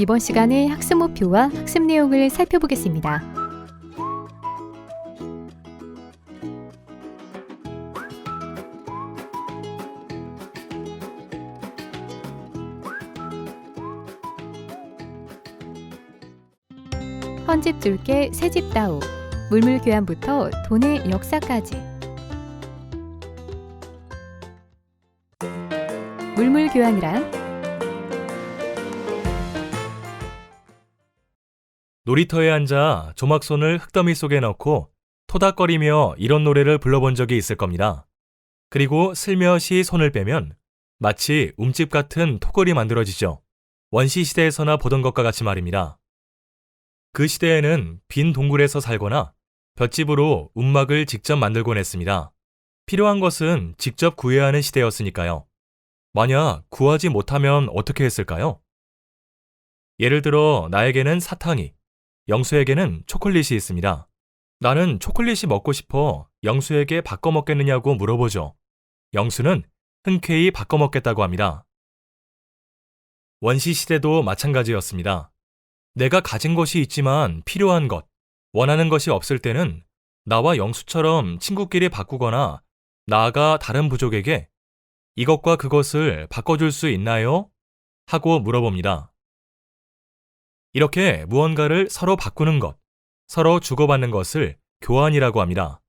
이번 시간에 학습 목표와 학습 내용을 살펴보겠습니다. 헌집 줄게 새집 다오 물물 교환부터 돈의 역사까지 물물 교환이란 놀이터에 앉아 조막손을 흙더미 속에 넣고 토닥거리며 이런 노래를 불러본 적이 있을 겁니다. 그리고 슬며시 손을 빼면 마치 움집 같은 토걸이 만들어지죠. 원시 시대에서나 보던 것과 같이 말입니다. 그 시대에는 빈 동굴에서 살거나 볏집으로 움막을 직접 만들곤 했습니다. 필요한 것은 직접 구해야 하는 시대였으니까요. 만약 구하지 못하면 어떻게 했을까요? 예를 들어 나에게는 사탕이, 영수에게는 초콜릿이 있습니다. 나는 초콜릿이 먹고 싶어 영수에게 바꿔 먹겠느냐고 물어보죠. 영수는 흔쾌히 바꿔 먹겠다고 합니다. 원시 시대도 마찬가지였습니다. 내가 가진 것이 있지만 필요한 것, 원하는 것이 없을 때는 나와 영수처럼 친구끼리 바꾸거나 나아가 다른 부족에게 이것과 그것을 바꿔줄 수 있나요? 하고 물어봅니다. 이렇게 무언가를 서로 바꾸는 것, 서로 주고받는 것을 교환이라고 합니다.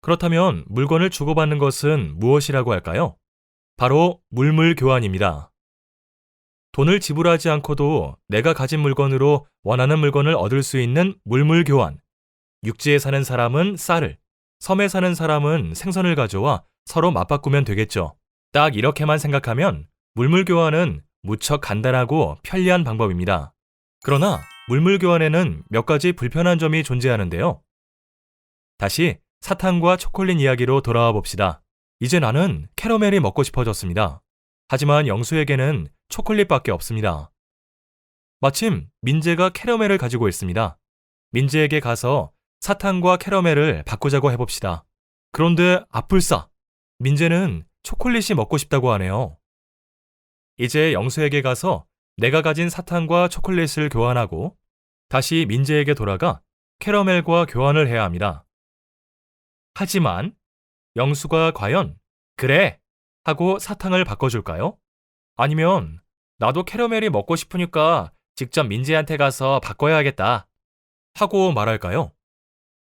그렇다면 물건을 주고받는 것은 무엇이라고 할까요? 바로 물물 교환입니다. 돈을 지불하지 않고도 내가 가진 물건으로 원하는 물건을 얻을 수 있는 물물 교환. 육지에 사는 사람은 쌀을, 섬에 사는 사람은 생선을 가져와 서로 맞바꾸면 되겠죠. 딱 이렇게만 생각하면 물물 교환은 무척 간단하고 편리한 방법입니다. 그러나 물물 교환에는 몇 가지 불편한 점이 존재하는데요. 다시 사탕과 초콜릿 이야기로 돌아와 봅시다. 이제 나는 캐러멜이 먹고 싶어졌습니다. 하지만 영수에게는 초콜릿밖에 없습니다. 마침 민재가 캐러멜을 가지고 있습니다. 민재에게 가서 사탕과 캐러멜을 바꾸자고 해봅시다. 그런데 아뿔싸! 민재는 초콜릿이 먹고 싶다고 하네요. 이제 영수에게 가서 내가 가진 사탕과 초콜릿을 교환하고 다시 민재에게 돌아가 캐러멜과 교환을 해야 합니다. 하지만 영수가 과연 그래 하고 사탕을 바꿔줄까요? 아니면 나도 캐러멜이 먹고 싶으니까 직접 민재한테 가서 바꿔야겠다 하고 말할까요?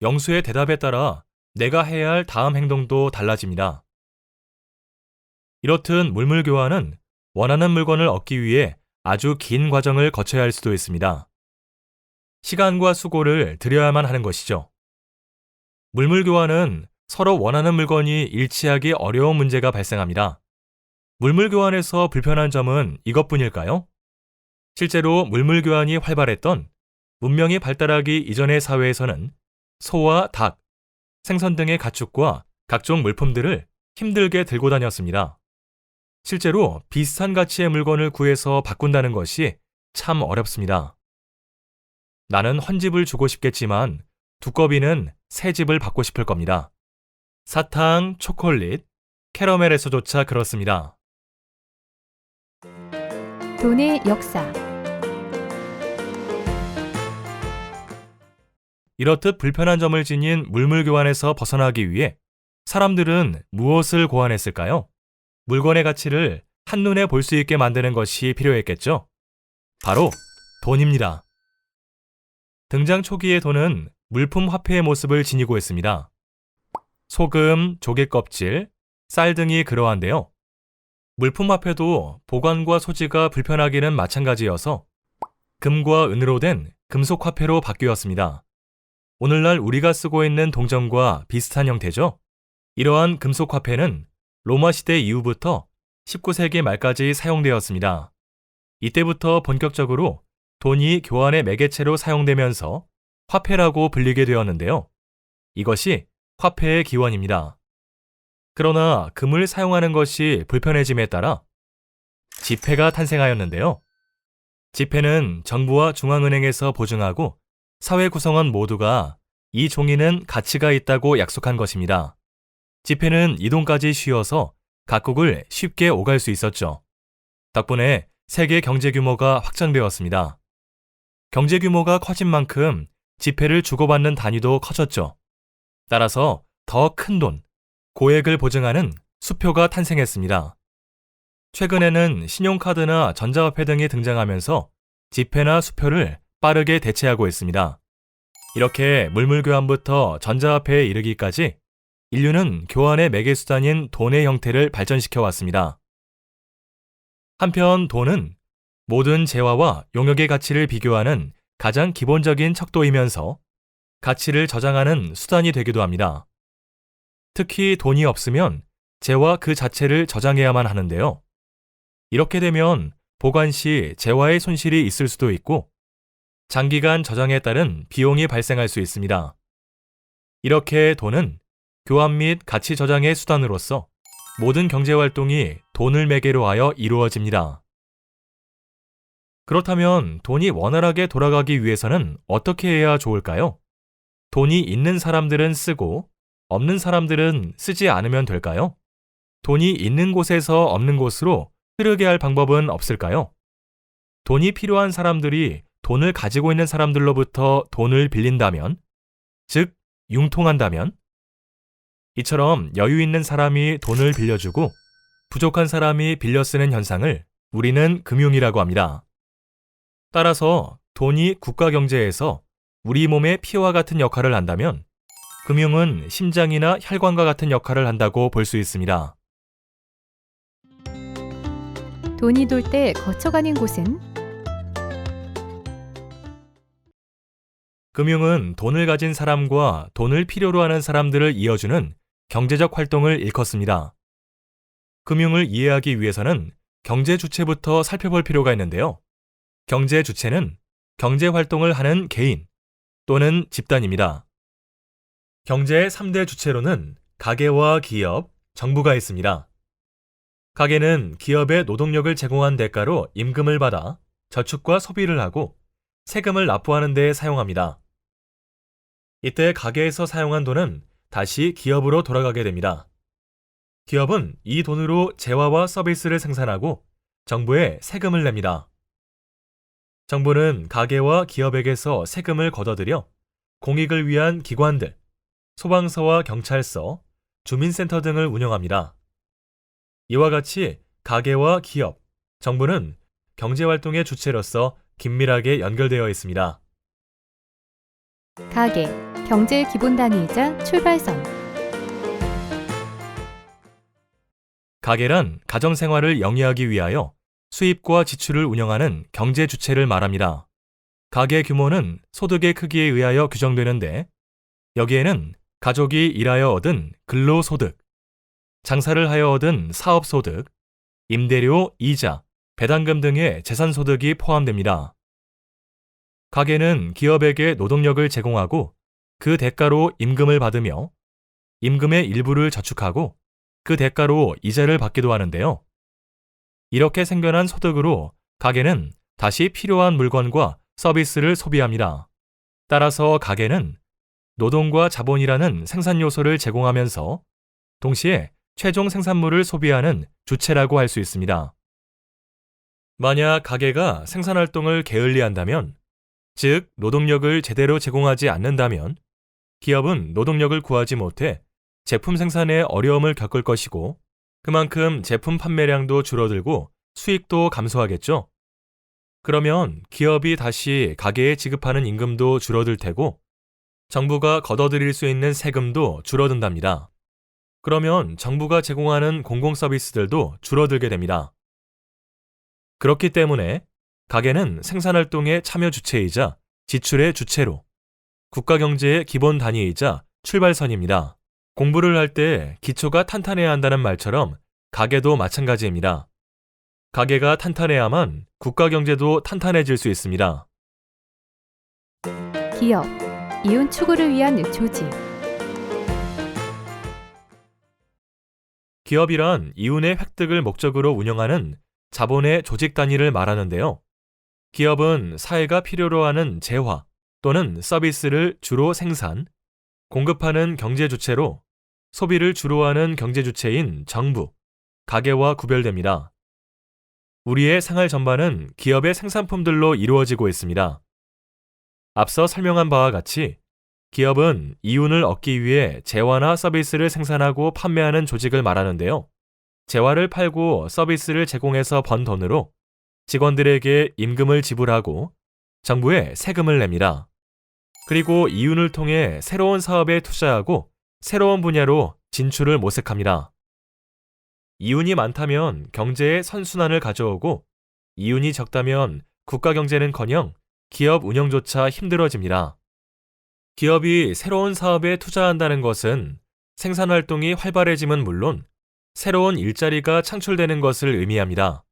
영수의 대답에 따라 내가 해야 할 다음 행동도 달라집니다. 이렇듯 물물 교환은 원하는 물건을 얻기 위해 아주 긴 과정을 거쳐야 할 수도 있습니다. 시간과 수고를 들여야만 하는 것이죠. 물물 교환은 서로 원하는 물건이 일치하기 어려운 문제가 발생합니다. 물물 교환에서 불편한 점은 이것뿐일까요? 실제로 물물 교환이 활발했던 문명이 발달하기 이전의 사회에서는 소와 닭, 생선 등의 가축과 각종 물품들을 힘들게 들고 다녔습니다. 실제로 비슷한 가치의 물건을 구해서 바꾼다는 것이 참 어렵습니다. 나는 헌집을 주고 싶겠지만 두꺼비는 새 집을 받고 싶을 겁니다. 사탕, 초콜릿, 캐러멜에서조차 그렇습니다. 돈의 역사 이렇듯 불편한 점을 지닌 물물 교환에서 벗어나기 위해 사람들은 무엇을 고안했을까요? 물건의 가치를 한눈에 볼 수 있게 만드는 것이 필요했겠죠? 바로 돈입니다. 등장 초기의 돈은 물품 화폐의 모습을 지니고 있습니다. 소금, 조개 껍질, 쌀 등이 그러한데요. 물품 화폐도 보관과 소지가 불편하기는 마찬가지여서 금과 은으로 된 금속 화폐로 바뀌었습니다. 오늘날 우리가 쓰고 있는 동전과 비슷한 형태죠. 이러한 금속 화폐는 로마 시대 이후부터 19세기 말까지 사용되었습니다. 이때부터 본격적으로 돈이 교환의 매개체로 사용되면서 화폐라고 불리게 되었는데요. 이것이 화폐의 기원입니다. 그러나 금을 사용하는 것이 불편해짐에 따라 지폐가 탄생하였는데요. 지폐는 정부와 중앙은행에서 보증하고 사회 구성원 모두가 이 종이는 가치가 있다고 약속한 것입니다. 지폐는 이동까지 쉬워서 각국을 쉽게 오갈 수 있었죠. 덕분에 세계 경제 규모가 확장되었습니다. 경제 규모가 커진 만큼 지폐를 주고받는 단위도 커졌죠. 따라서 더 큰 돈, 고액을 보증하는 수표가 탄생했습니다. 최근에는 신용카드나 전자화폐 등이 등장하면서 지폐나 수표를 빠르게 대체하고 있습니다. 이렇게 물물교환부터 전자화폐에 이르기까지 인류는 교환의 매개수단인 돈의 형태를 발전시켜 왔습니다. 한편 돈은 모든 재화와 용역의 가치를 비교하는 가장 기본적인 척도이면서 가치를 저장하는 수단이 되기도 합니다. 특히 돈이 없으면 재화 그 자체를 저장해야만 하는데요. 이렇게 되면 보관 시 재화의 손실이 있을 수도 있고 장기간 저장에 따른 비용이 발생할 수 있습니다. 이렇게 돈은 교환 및 가치 저장의 수단으로서 모든 경제 활동이 돈을 매개로 하여 이루어집니다. 그렇다면 돈이 원활하게 돌아가기 위해서는 어떻게 해야 좋을까요? 돈이 있는 사람들은 쓰고 없는 사람들은 쓰지 않으면 될까요? 돈이 있는 곳에서 없는 곳으로 흐르게 할 방법은 없을까요? 돈이 필요한 사람들이 돈을 가지고 있는 사람들로부터 돈을 빌린다면, 즉, 융통한다면, 이처럼 여유 있는 사람이 돈을 빌려주고 부족한 사람이 빌려 쓰는 현상을 우리는 금융이라고 합니다. 따라서 돈이 국가 경제에서 우리 몸의 피와 같은 역할을 한다면 금융은 심장이나 혈관과 같은 역할을 한다고 볼 수 있습니다. 돈이 돌 때 거쳐가는 곳은 금융은 돈을 가진 사람과 돈을 필요로 하는 사람들을 이어주는 경제적 활동을 일컫습니다. 금융을 이해하기 위해서는 경제 주체부터 살펴볼 필요가 있는데요. 경제 주체는 경제 활동을 하는 개인 또는 집단입니다. 경제의 3대 주체로는 가계와 기업, 정부가 있습니다. 가계는 기업의 노동력을 제공한 대가로 임금을 받아 저축과 소비를 하고 세금을 납부하는 데 사용합니다. 이때 가게에서 사용한 돈은 다시 기업으로 돌아가게 됩니다. 기업은 이 돈으로 재화와 서비스를 생산하고 정부에 세금을 냅니다. 정부는 가게와 기업에게서 세금을 걷어들여 공익을 위한 기관들, 소방서와 경찰서, 주민센터 등을 운영합니다. 이와 같이 가게와 기업, 정부는 경제활동의 주체로서 긴밀하게 연결되어 있습니다. 가계, 경제의 기본 단위이자 출발선. 가계란 가정 생활을 영위하기 위하여 수입과 지출을 운영하는 경제 주체를 말합니다. 가계 규모는 소득의 크기에 의하여 규정되는데 여기에는 가족이 일하여 얻은 근로소득, 장사를 하여 얻은 사업소득, 임대료, 이자, 배당금 등의 재산소득이 포함됩니다. 가계는 기업에게 노동력을 제공하고 그 대가로 임금을 받으며 임금의 일부를 저축하고 그 대가로 이자를 받기도 하는데요. 이렇게 생겨난 소득으로 가게는 다시 필요한 물건과 서비스를 소비합니다. 따라서 가게는 노동과 자본이라는 생산 요소를 제공하면서 동시에 최종 생산물을 소비하는 주체라고 할 수 있습니다. 만약 가게가 생산 활동을 게을리한다면, 즉 노동력을 제대로 제공하지 않는다면 기업은 노동력을 구하지 못해 제품 생산에 어려움을 겪을 것이고 그만큼 제품 판매량도 줄어들고 수익도 감소하겠죠. 그러면 기업이 다시 가게에 지급하는 임금도 줄어들 테고 정부가 걷어들일 수 있는 세금도 줄어든답니다. 그러면 정부가 제공하는 공공 서비스들도 줄어들게 됩니다. 그렇기 때문에 가게는 생산활동의 참여 주체이자 지출의 주체로 국가 경제의 기본 단위이자 출발선입니다. 공부를 할 때 기초가 탄탄해야 한다는 말처럼 가게도 마찬가지입니다. 가게가 탄탄해야만 국가 경제도 탄탄해질 수 있습니다. 기업, 이윤 추구를 위한 조직. 기업이란 이윤의 획득을 목적으로 운영하는 자본의 조직 단위를 말하는데요. 기업은 사회가 필요로 하는 재화 또는 서비스를 주로 생산, 공급하는 경제 주체로 소비를 주로 하는 경제 주체인 정부, 가계와 구별됩니다. 우리의 생활 전반은 기업의 생산품들로 이루어지고 있습니다. 앞서 설명한 바와 같이 기업은 이윤을 얻기 위해 재화나 서비스를 생산하고 판매하는 조직을 말하는데요. 재화를 팔고 서비스를 제공해서 번 돈으로 직원들에게 임금을 지불하고 정부에 세금을 냅니다. 그리고 이윤을 통해 새로운 사업에 투자하고 새로운 분야로 진출을 모색합니다. 이윤이 많다면 경제에 선순환을 가져오고 이윤이 적다면 국가 경제는커녕 기업 운영조차 힘들어집니다. 기업이 새로운 사업에 투자한다는 것은 생산 활동이 활발해짐은 물론 새로운 일자리가 창출되는 것을 의미합니다.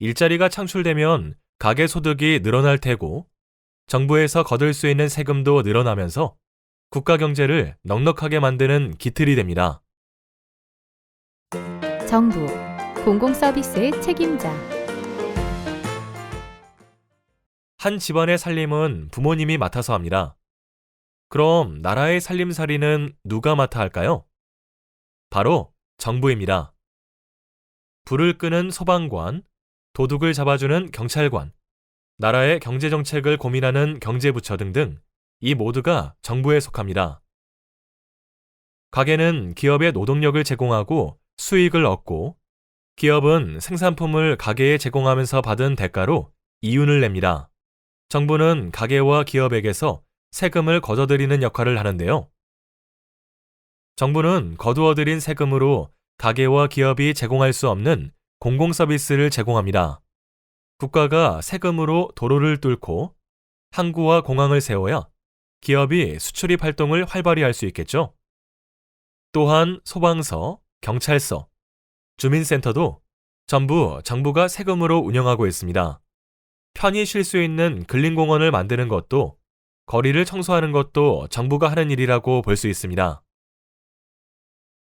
일자리가 창출되면 가계 소득이 늘어날 테고 정부에서 거둘 수 있는 세금도 늘어나면서 국가 경제를 넉넉하게 만드는 기틀이 됩니다. 정부, 공공 서비스의 책임자, 한 집안의 살림은 부모님이 맡아서 합니다. 그럼 나라의 살림살이는 누가 맡아 할까요? 바로 정부입니다. 불을 끄는 소방관, 도둑을 잡아주는 경찰관, 나라의 경제 정책을 고민하는 경제부처 등등 이 모두가 정부에 속합니다. 가게는 기업에 노동력을 제공하고 수익을 얻고 기업은 생산품을 가게에 제공하면서 받은 대가로 이윤을 냅니다. 정부는 가게와 기업에게서 세금을 거둬들이는 역할을 하는데요. 정부는 거두어들인 세금으로 가게와 기업이 제공할 수 없는 공공 서비스를 제공합니다. 국가가 세금으로 도로를 뚫고 항구와 공항을 세워야 기업이 수출입 활동을 활발히 할 수 있겠죠. 또한 소방서, 경찰서, 주민센터도 전부 정부가 세금으로 운영하고 있습니다. 편히 쉴 수 있는 근린공원을 만드는 것도 거리를 청소하는 것도 정부가 하는 일이라고 볼 수 있습니다.